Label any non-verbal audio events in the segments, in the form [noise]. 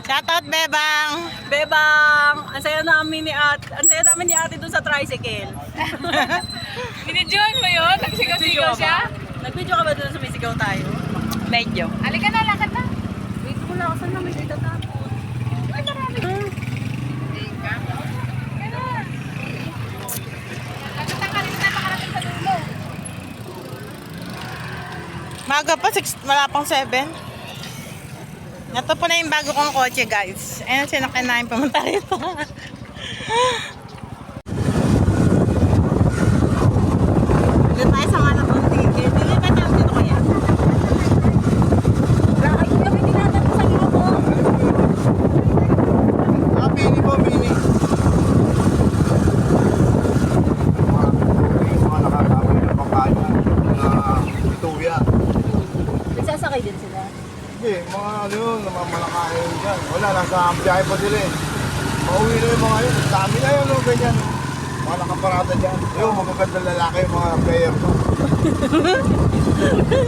Shoutout, Bebang! Bebang! Ang saya namin ni Ate, ang saya namin ni Ate dun sa tricycle. [laughs] Binidyohan mo yun? Nagsigaw-sigaw siya? Nag-video ka ba dun sa sumisigaw tayo? Medyo. Halika na, lakad na. Wait ko lang, saan namin dito tapos? Ay, marami. Dulo. Maga pa, six, wala pang 7. Ito po na yung bago kong kotse, guys. Ayan, sinakyan namin pumunta rito. [laughs] Dito tayo sa Malabon Ticket. Dito pa tayo dito kaya. Lakad ko kami dinatan sa grupo. Ah, mini po, mini. Mga mga nakakabay ng pangkano na ituya. Nagsasakay din sila. Hindi, mga ano yun, namamalakayan dyan. Wala, nasa biyahe pa sila eh. Pauwi na yung mga yun. Dami na yun, no, ganyan. Mga nakaparada dyan. Yung magagandang lalaki, yung mga player ko.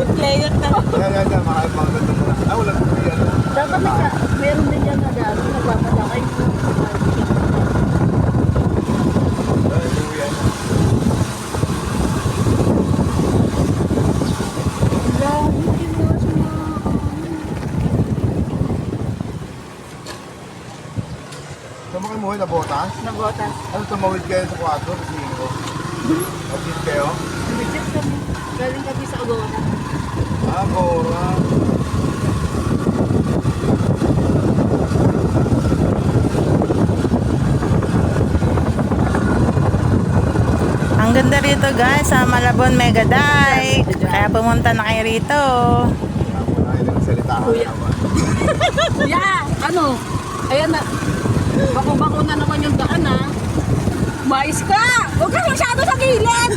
[laughs] Player na. Yan, yan, yan, mga mga gandang lalaki. Ah, walang tuya na. Dapat nagka, meron din yan na gano'n, nagpapadakay. Ay, tuya na. Saan kayo muhay na botas? Nabotas. Ano tumawid kayo sa 4 sa 5? Magkit kayo? Legit kami. Galing kami sa Agora. Ah, Bora. Ang ganda rito, guys, sa Malabon Mega Dike. Kaya pumunta na kayo rito. [laughs] Kuya, ano? Ayan na. Bako-bako na naman yung daan ha. Mais ka! Huwag ka masyado sa gilid!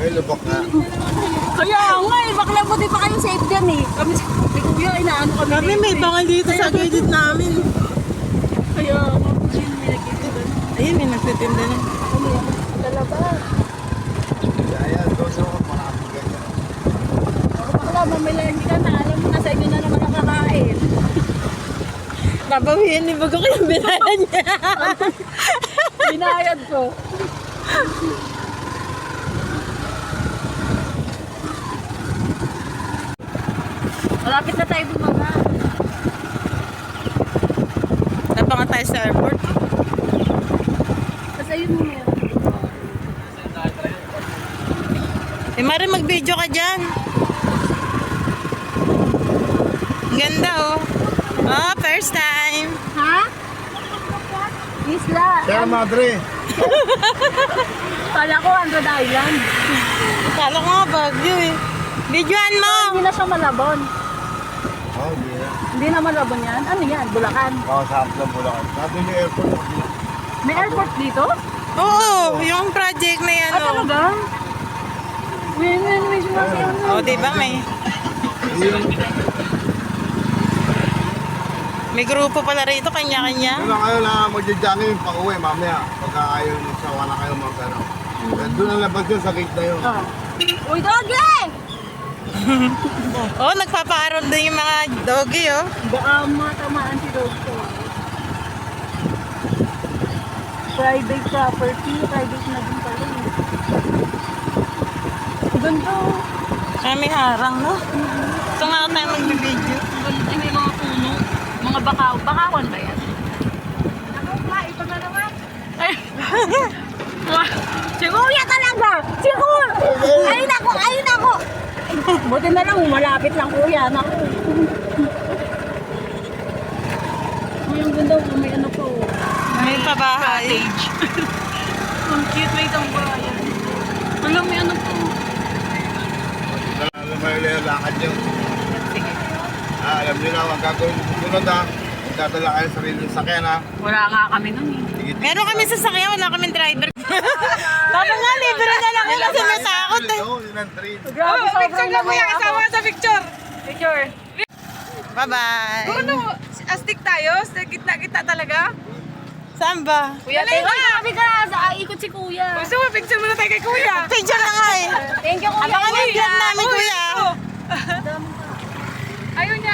May lubok na. Kaya nga eh, bakla buti pa kayong safe dyan eh. Kami, si Kuya, inaano kami. Kami may bangal dito sa gilid namin. Kaya, mabuti may nagkita doon. Ayun, may nagtitinda na. Ano yan? Talaba. Kaya, doon sa mga marami ganyan. Bakla, mamilagi ka na. Alam mo na sa inyo na. Babawiin ni Bago kayo binayan niya. Binayad ko. Malapit na tayo bumaba. Napangat tayo sa airport. Kasi yun mo meron. Eh, Mari, mag-video ka dyan. Ganda, oh. Oh, first time. Ha? Isla. Kaya, madre. [laughs] Kala ko Android Island. Kala ko nga Baguio, eh. Videoan mo. Hindi na siya Malabon. Oh, hindi na. Hindi na Malabon yan. Ano yan? Bulacan. Baka sa hapon lang Bulacan. Sabi ni airport. May airport dito? Oo, yung project na yan, Ah, oh. talaga? May, may, may sumasayang na. Oh, di ba may... May grupo pala rito, kanya-kanya. Yun lang kayo na magja-jogging pa uwi mamaya. Pagka ayaw nyo sa wala kayo mag ano. Doon ang labas yun sa gate na yun. Ah. Uy, doggy! [laughs] Oh, nagpapaaral din yung mga doggy, oh. Baka matamaan si Dogto. Private property, private na din pala. Ganda. oh. Kami harang, no? Ito nga tayo puno. Mga bakaw. Bakawan ba yan? Ano ba? Ito na naman. Ay. si Kuya talaga! Si Kuya! Ay nako! Ay nako! Buti na lang, malapit lang Kuya. Naku. Ay, ang ganda ko. May ano po. May pabahay. [laughs] Ang cute. May itong bayan. Alam, may ano po. Alam mo yung lakad nyo. Ah, alam nyo na ang gagawin sa susunod ha. Dadala kayo sa sarili ng sakyan ha. Wala nga kami nun eh. Meron kami sasakyan, wala kaming driver. [laughs] Baka nga, libre na lang kasi natakot eh. Oo, yun ang train. Grabe, Oh, picture na kuya, kasama sa picture. Picture. Bye-bye. Ano, astig tayo? Sa gitna-gitna talaga? Saan ba? Kuya, thank you. ah! Kami ka. Sa ikot si Kuya. Gusto mo, picture muna tayo kay kuya. Picture na nga eh. Thank you, Kuya. Abangan yung vlog namin, kuya. [laughs] Ayaw niya,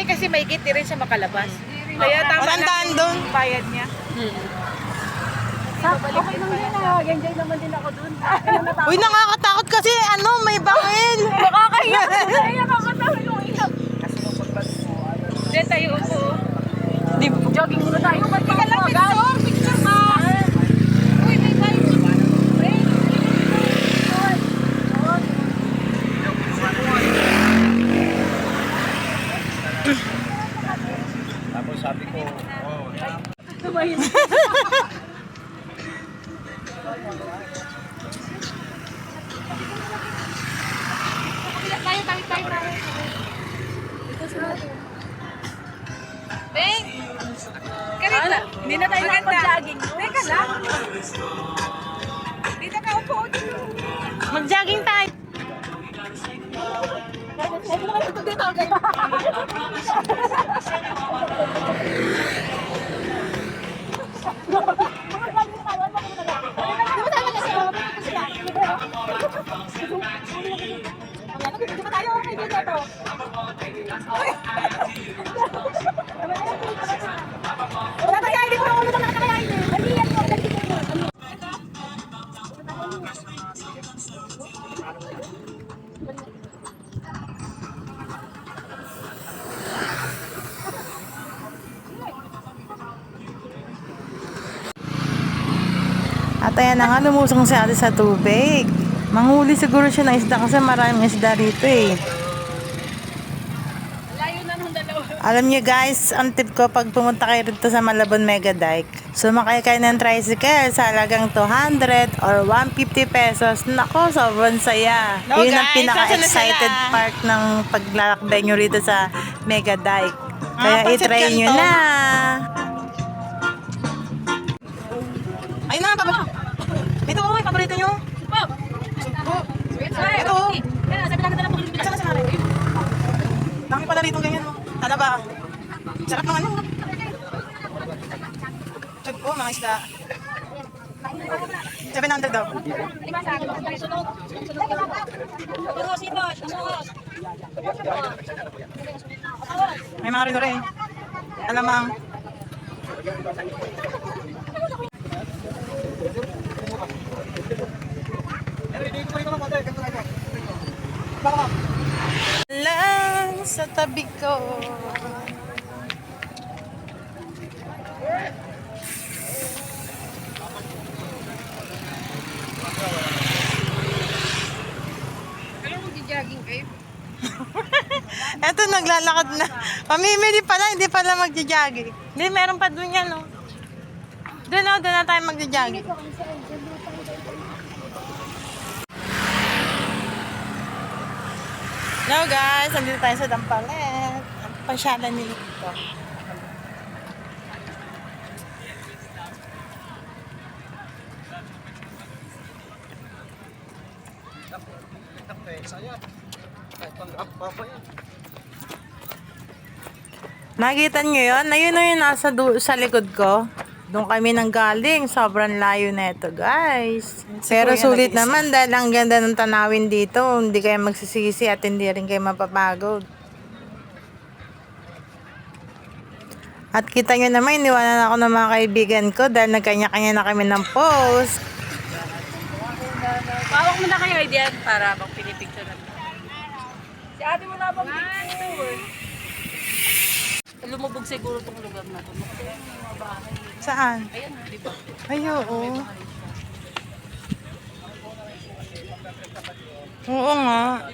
ay ay kasi may gate, rin siya makalabas. Kaya tama Walang daan doon. yung bayad niya. Okay lang din ah. Enjoy naman din ako dun. Uy, nakakatakot kasi ano, may bangin. [laughs] Nakakahiya. Nakakahiya ako tayo yung iyak. Diyan tayo upo. Jogging muna tayo. Ba't ka lang Picture, ayan na nga, lumusong si ate sa tubig. Manghuli siguro siya ng isda kasi maraming isda rito eh. Alam niyo guys, ang tip ko pag pumunta kayo rito sa Malabon Mega Dike, sumakay kayo ng tricycle sa halagang 200 or 150 pesos. Nako, sobrang saya. No, Yun ang pinaka-excited part ng paglalakbay nyo rito sa Mega Dike. Kaya Ah, itry nyo ganito. na. Ko, mga isda. 700 daw. May mga rin rin. Alamang. Lang sa tabi ko. Alam mo, jogging kayo. Eto, naglalakad na. Pamimili pala, hindi pala magja-jogging. Hindi, meron pa dun yan, no? Doon, no? Doon na tayo magja-jogging. Hello guys, andito tayo sa Dampalet. Ang pasyalan nila dito. Nakita nyo yun? Ayun na yun nasa sa likod ko. Doon kami nang galing. Sobrang layo na ito, guys. Pero sulit naman dahil ang ganda ng tanawin dito. Hindi kayo magsisisi at hindi rin kayo mapapagod. At kita nyo naman, iniwanan ako ng mga kaibigan ko dahil nagkanya-kanya na kami ng post. Pawak mo na kayo diyan para pag pinipicture natin. Si ate mo na bang? Lumubog siguro tong lugar na to. Saan? Ayan, di ba? Ay, oo. Oo nga.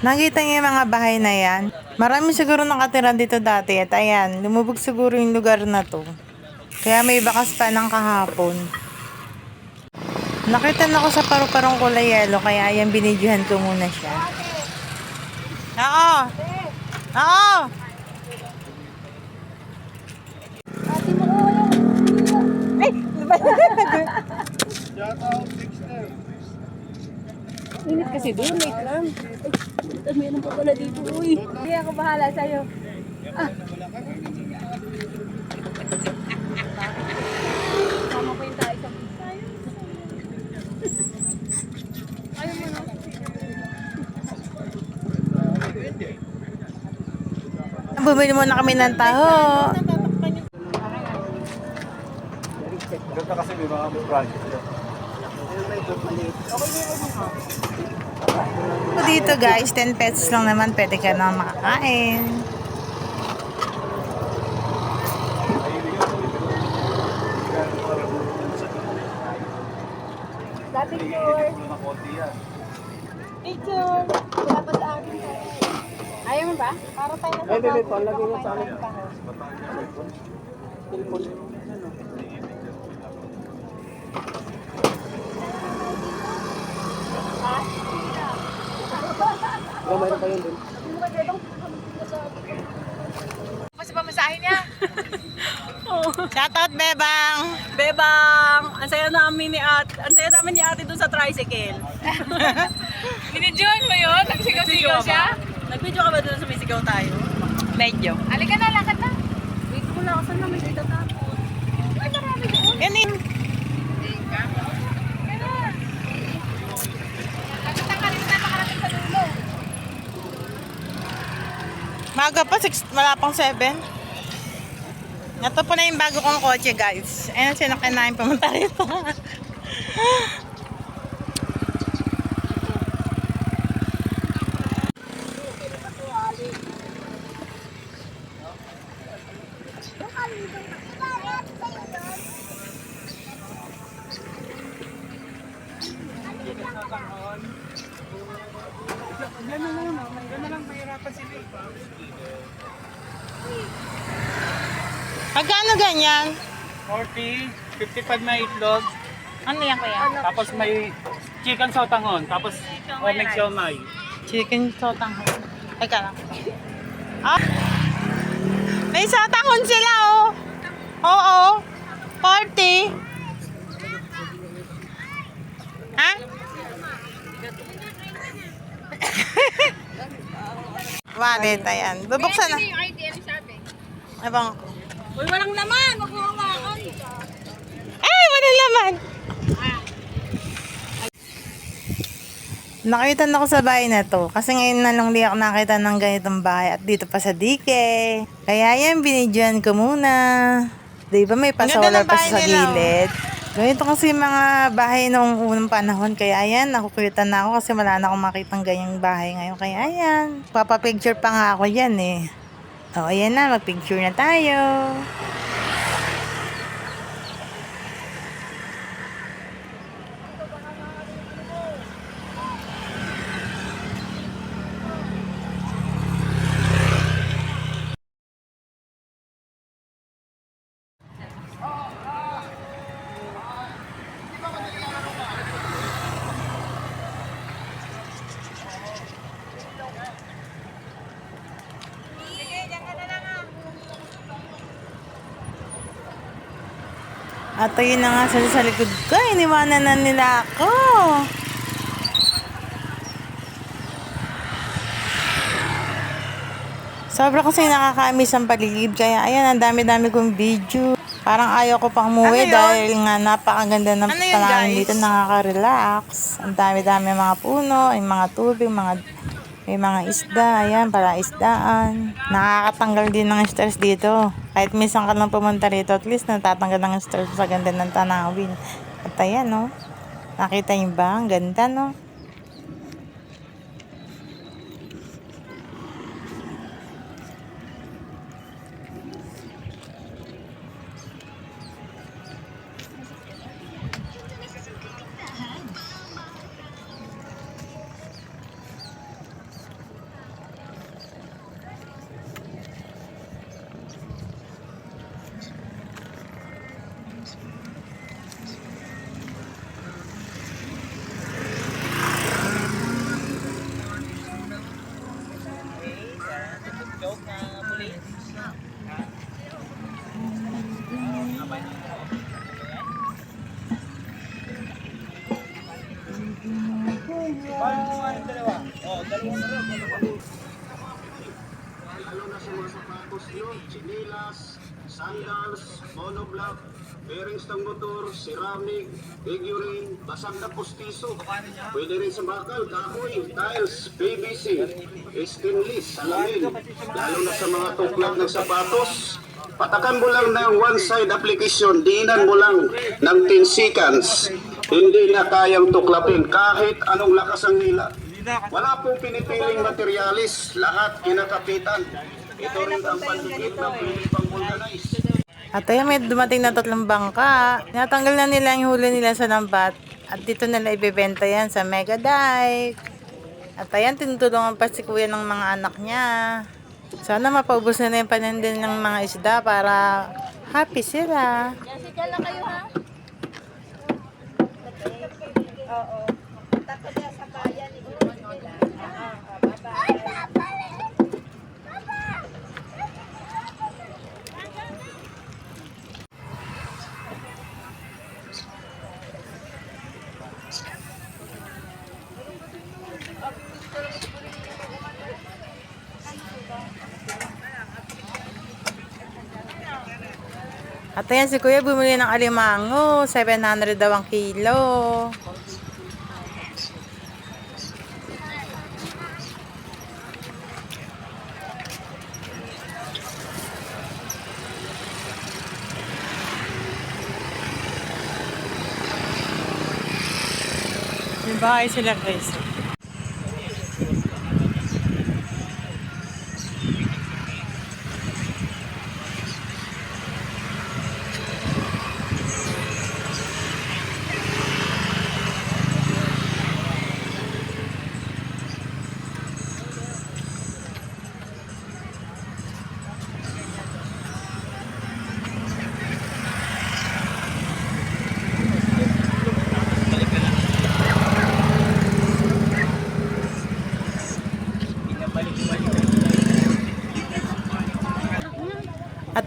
Nakita niyo yung mga bahay na yan? Marami siguro nakatira dito dati at ayan, lumubog siguro yung lugar na to. Kaya may bakas pa ng kahapon. Nakita na ako sa paru-parong kulay yelo kaya ayan binidyohan ko muna siya. Oo! Oo! Init kasi doon, wait lang. Ay, meron pa pala dito, uy. Hindi ako bahala sa'yo. Ah. Tama pa yung tayo sa tayo. Ayaw mo na. Bumili muna kami ng taho. Ganda kasi may mga project. Dito guys, 10 pesos lang naman pwede ka na makakain. Ayaw mo ba? Para tayo na Ay, bebe, palagay mo sa amin. Oh, mayroon pa yun din. [laughs] Shoutout Bebang! Bebang! Ang saya namin ni Ate, ang saya namin ni Ate doon sa tricycle. [laughs] Binidyoan mo yun? Nagsigaw-sigaw siya? Nag-video ka ba doon sa may sigaw tayo? Medyo. Halika na, lakad na. Wait ko lang, saan namin dito tapos? Ay, marami doon. Na na dulo. Maga pa, six, wala pang 7. Ito po na yung bago kong kotse guys. Ayan, sinakyan namin pumunta rito. [laughs] Magkano ganyan? 40, 55 may itlog, Ano yan kuya? tapos may chicken sotangon, tapos omex siomay. Chicken sotanghon. Teka lang. Ah! May sotanghon sila oh. Oo. 40. Ha? [laughs] Wallet, ayan. Bubuksan na. IDM sabi. Abang. Uy, walang laman! Huwag mo hawakan! Ay, wala laman. Nakita na ako sa bahay na to. Kasi ngayon na lang di ako nakita ng ganitong bahay at dito pa sa dike. Kaya yan, binidyan ko muna. Di ba may pasolar pa sa gilid? Ganito kasi mga bahay noong unang panahon. Kaya ayan, nakukulitan na ako kasi wala na akong makitang ganyang bahay ngayon. Kaya ayan, papapicture pa nga ako yan eh. O, ayan na, magpicture na tayo. Ayun na nga sila sa likod ko. Iniwanan na nila ako. Sobra kasi nakakamiss ang paligid. Kaya ayan, ang dami-dami kong video. Parang ayaw ko pang umuwi dahil nga napakaganda ng tanawin dito. Nakaka-relax. Ang dami-dami mga puno, yung mga tubig, mga may mga isda, ayan, para isdaan. Nakakatanggal din ng stress dito. Kahit minsan ka lang pumunta rito, at least natatanggal ng stress sa ganda ng tanawin. At ayan, no? Nakita niyo ba? Ang ganda, no? Paano mo nga yung dalawa? Oo, dalawa na. Lalo na sa mga sapatos nyo, chinilas, sandals, monoblock, bearings ng motor, ceramic, figurine, basag na postiso. Pwede rin sa bakal, kahoy, tiles, PVC, stainless, salamin. Lalo na sa mga tuklat ng sapatos, patakan mo lang ng one-side application, diinan mo lang ng 10 seconds. Hindi na kayang tuklapin kahit anong lakas ang hila. Wala pong pinipiling materialis, lahat kinakapitan. Ito rin ang pandikit na pwede pang vulcanize. At ayun, may dumating na tatlong bangka. Natanggal na nila yung huli nila sa lambat. At dito nila ibebenta yan sa Mega Dike. At ayan, tinutulungan pa si kuya ng mga anak niya. Sana mapaubos na yung panindin ng mga isda para happy sila. Lang kayo ha? Oo. Punta ko dyan sa bayan. Ah, bye-bye. At ayan, si kuya bumili ng alimango. 700 daw ang kilo. Yung bahay sila, Chris.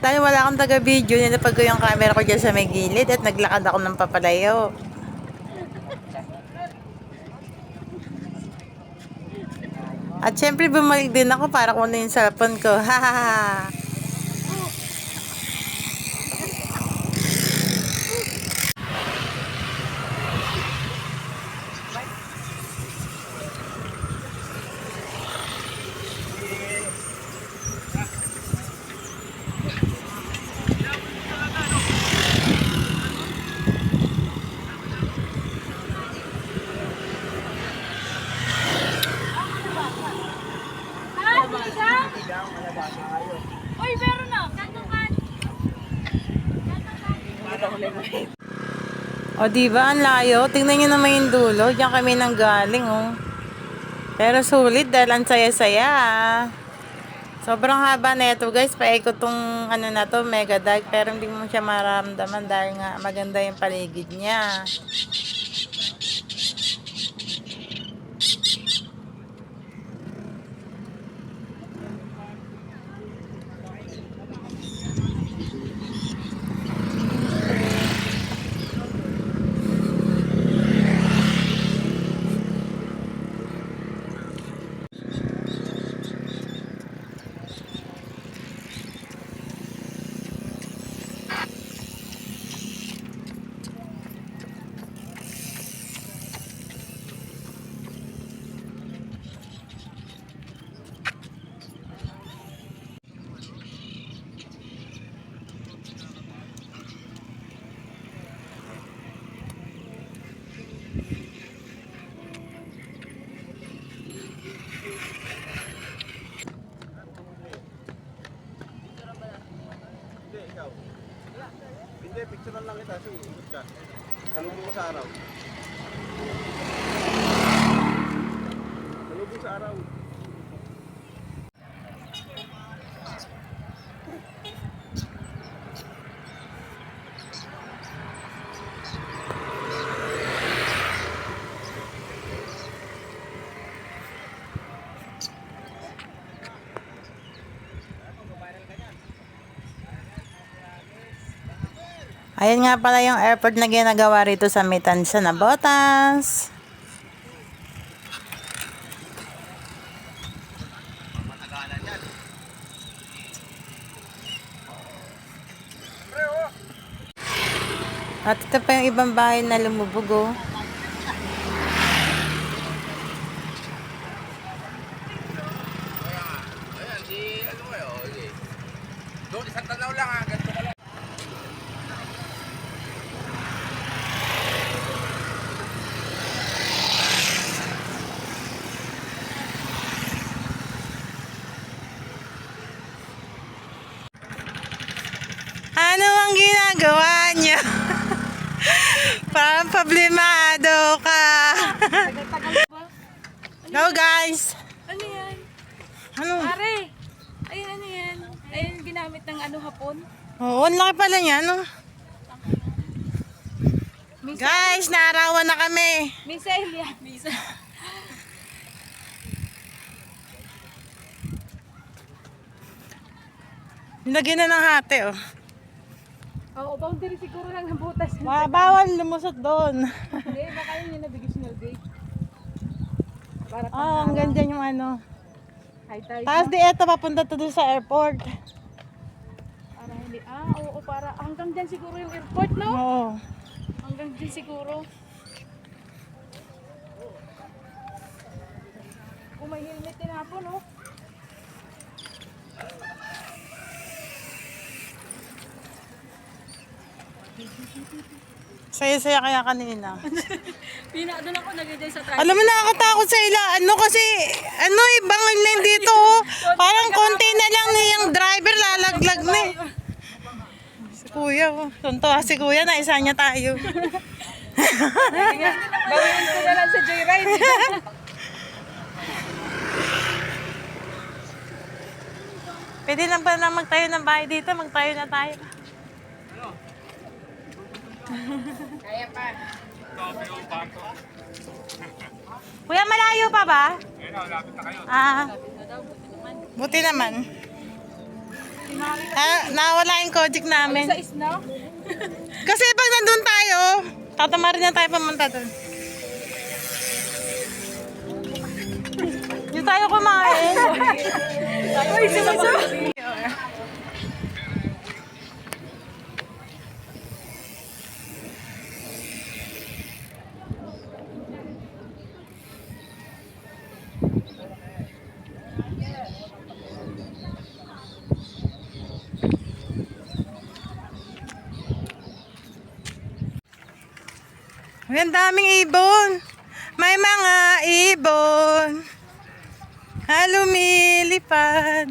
Tayo wala akong taga-video, nilapag ko yung camera ko dyan sa may gilid at naglakad ako ng papalayo. At syempre bumalik din ako para kunin yung cellphone ko. Ha [laughs] ha. O diba, ang layo. Tingnan nyo naman yung dulo. Diyan kami nang galing, oh. Pero sulit dahil ang saya-saya. Sobrang haba na ito, guys. Paikot tong ano na to, mega dike. Pero hindi mo siya maramdaman dahil nga maganda yung paligid niya. Araw. Ayan nga pala yung airport na ginagawa rito sa Mitansa na Botas. At ito pa yung ibang bahay na lumubog oh. Problemado ka. Go guys! Ano yan? Ano? Pare! Ayun, ano yan? Ayun, ginamit ng ano hapon. Oo, ang laki pala niya, no? Guys, naarawan na kami. Missile yan. Missile. Nilagyan na ng hati, oh. Oo, boundary siguro lang ng butas. Ba- Bawal lumusot doon. Hindi, baka yun yung navigational gate. Para Oh, ang ganda yung ano. high tide. Tapos di eto, papunta to doon sa airport. Para hindi, ah, oo, para hanggang dyan siguro yung airport, no? Oo. Hanggang dyan siguro. Kung may helmet din ako, no? Saya-saya kaya kanina. [laughs] Pina, doon ako nagagay sa traffic. Alam mo, nakakatakot sa ila. Ano kasi, ano eh, bangin na dito. Oh. Parang konti na lang na yung driver lalaglag na eh. Si kuya, oh. Tuntua si kuya, naisa niya tayo. Gawin ko na lang sa joyride. Pwede na ba na magtayo ng bahay dito? Magtayo na tayo. Kuya, malayo pa ba? Ah, buti naman. Ah, nawala yung Kojic namin. Sa isna? Kasi pag nandun tayo, tatamarin na tayo pumunta dun. Hindi tayo kumain. Uy, sumaso! Uy, ang daming ibon. May mga ibon. Na lumilipad.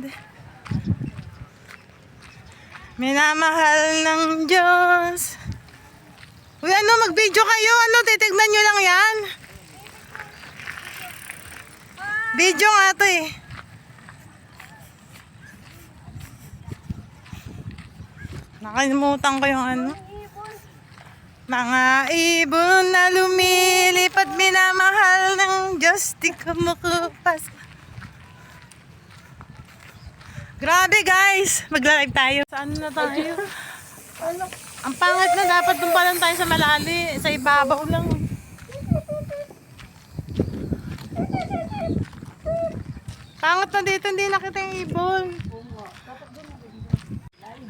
Minamahal ng Diyos. Uy, ano, mag-video kayo. Ano, titignan nyo lang yan. Video nga to eh. Nakalimutan ko yung ano. Mga ibon na lumilipad, minamahal ng Diyos, di ka makupas. Grabe guys! Magla-live tayo. Saan na tayo? Ang pangit na dapat doon pa lang tayo sa malali, sa ibabaw lang. Pangit na dito, hindi nakita yung ibon.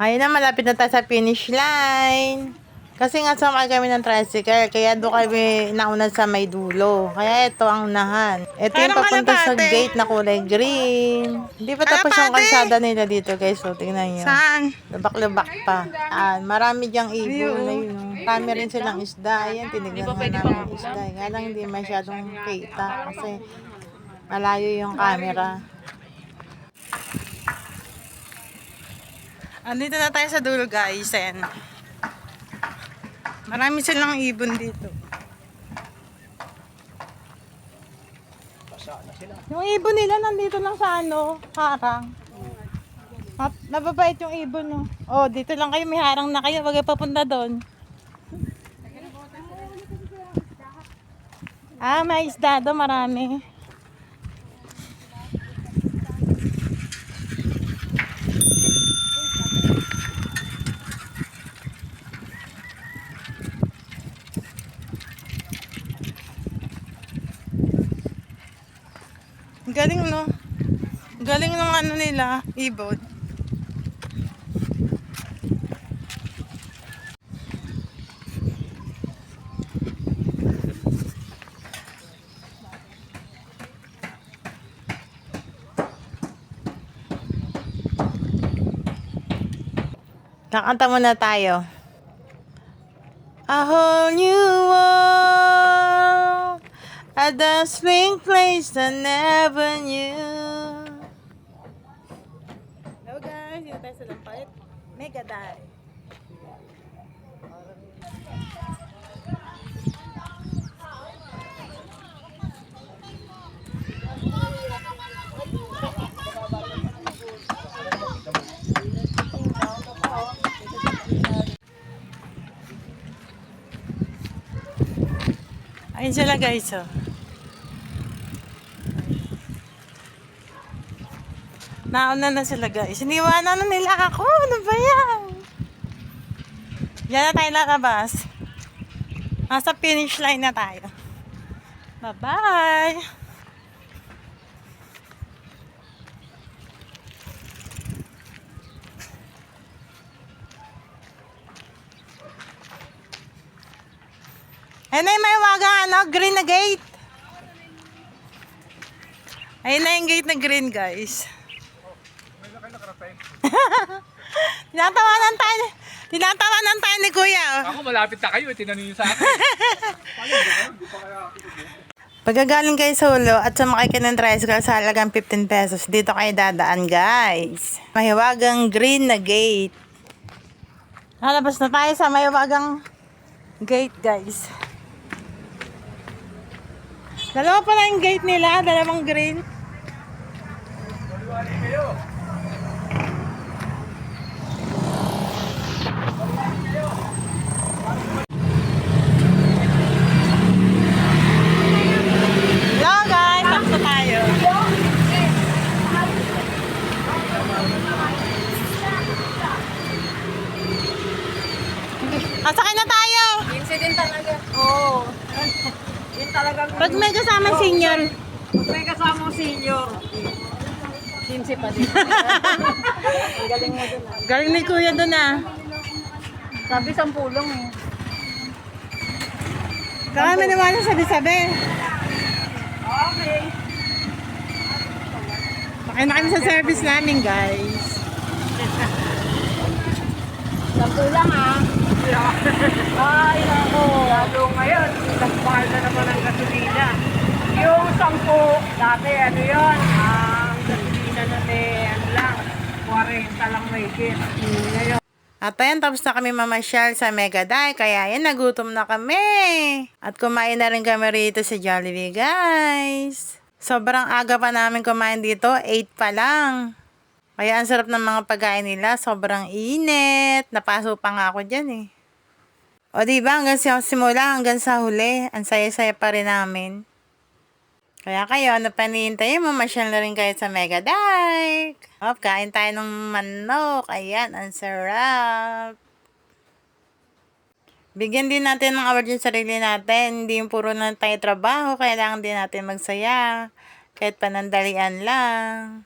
Ayun na, malapit na tayo sa finish line. Kasi nga sumakay kami ng tricycle, kaya doon kami nauna sa may dulo. Kaya ito ang unahan. Ito yung papunta sa gate na kulay green. Hindi pa tapos yung kalsada nila dito guys. So, tingnan nyo. Saan? Lubak-lubak pa. Ah, marami diyang ibon. Ayun. oh. Marami rin silang isda. Ayan, tinignan nga namin isda. Nga lang hindi masyadong kita kasi malayo yung camera. Andito na tayo sa dulo guys. Ayan. Marami silang ibon dito. Yung ibon nila nandito lang sa ano, harang. Map, nababait yung ibon, no? Oh, dito lang kayo, may harang na kayo. Wag kayo papunta doon. Ah, may isda doon, marami. Galing no. Galing ng ano nila, ibon. Kakanta muna tayo. A whole new world. A dazzling place I never knew. Hello guys, dito tayo sa Lampayat. Mega dive. Ayun sila guys, oh. Nauna na sila guys. Iniwanan na nila ako. Ano ba yan? Yan na tayo lalabas. Nasa finish line na tayo. Bye-bye! Ayun na yung may waga, ano, green na gate. Ayun na yung gate na green, guys. [laughs] tinatawanan tayo, tinatawanan tayo ni Kuya. oh. Ako malapit na kayo, tinanong niyo sa akin. [laughs] Pagkagaling kayo sa ulo at sumakay ka ng tricycle sa halagang 15 pesos, dito kayo dadaan, guys. Mahiwagang green na gate. Lalabas na tayo sa mahiwagang gate, guys. Dalawa pala yung gate nila, dalawang green. Hello guys, tapos na tayo. Kasakay na tayo. Incident talaga. Oo. Yun talagang Pag may kasama senior. Pag may kasama senior. 15 pa din. Ang [laughs] galing mo dun ah. Galing ni kuya doon ah. Sabi sa pulong eh. Naman ang sabi-sabi. Okay. Sakay na kami sa service namin guys. Sampu lang ah. [laughs] Ay, nako. Lalo ngayon, mas mahal na naman ang gasolina. Yung sampu, dati ano yun, ang na may ano lang, 40 lang may git. Ngayon, At ayan, tapos na kami mamasyal sa Megaday. Kaya yan, nagutom na kami. At kumain na rin kami rito sa Jollibee, guys. Sobrang aga pa namin kumain dito. 8 pa lang. Kaya ang sarap ng mga pagkain nila. Sobrang init. Napaso pa nga ako dyan eh. O diba, hanggang sa simula, hanggang sa huli. Ang saya-saya pa rin namin. Kaya kayo, ano pa nihintayin mo? Masyal na rin kayo sa Mega Dike. Oh, kain tayo ng manok. Ayan, ang sarap. Bigyan din natin ng award yung sarili natin. Hindi yung puro na tayo trabaho. Kailangan din natin magsaya. Kahit panandalian lang.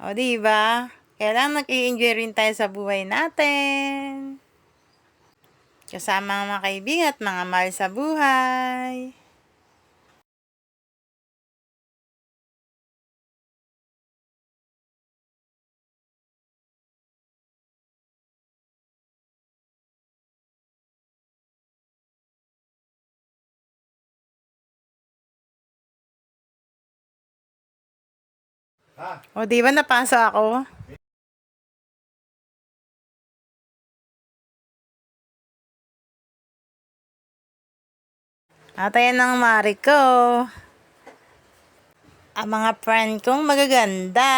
O, di ba? Kailangan nag-i-enjoy rin tayo sa buhay natin. Kasama ang mga kaibigan at mga mahal sa buhay. O, di ba napasa ako? At ayan ang mari ko. Ang mga friend kong magaganda.